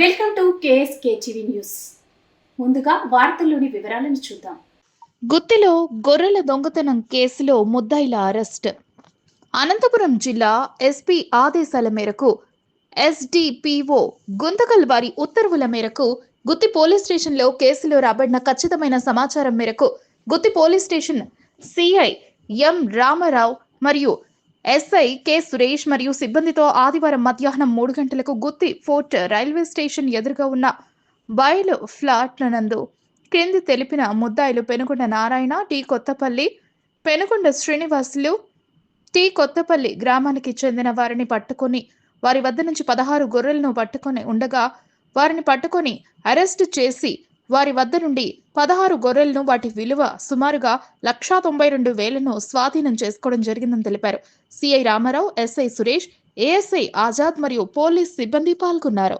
Welcome to KSK TV news. ముందుగా వార్తల్లోని వివరాలను చూద్దాం. గుత్తిలో గొర్రెల దొంగతనం కేసులో ముద్దాయిల అరెస్ట్. అనంతపురం జిల్లా ఎస్పీ ఆదేశాల మేరకు ఎస్డిపిఓ గుంతకల్ వారి ఉత్తర్వుల మేరకు గుత్తి పోలీస్ స్టేషన్లో కేసులో రాబడిన ఖచ్చితమైన సమాచారం మేరకు Gutti police station CI M Ramarao మరియు ఎస్ఐ కె సురేష్ మరియు సిబ్బందితో ఆదివారం మధ్యాహ్నం మూడు గంటలకు గుత్తి ఫోర్ట్ రైల్వే స్టేషన్ ఎదురుగా ఉన్న బయలు ఫ్లాట్ల నందు క్రింది తెలిపిన ముద్దాయిలు పెనుకొండ నారాయణ టి కొత్తపల్లి పెనుకొండ శ్రీనివాసులు టి కొత్తపల్లి గ్రామానికి చెందిన వారిని పట్టుకొని వారి వద్ద నుంచి పదహారు గొర్రెలను పట్టుకొని ఉండగా వారిని పట్టుకొని అరెస్టు చేసి వారి వద్ద నుండి పదహారు గొర్రెలను వాటి విలువ సుమారుగా లక్షా తొంభై రెండు వేలను స్వాధీనం చేసుకోవడం జరిగిందని తెలిపారు. CI Ramarao SI Suresh ASI Azad మరియు పోలీస్ సిబ్బంది పాల్గొన్నారు.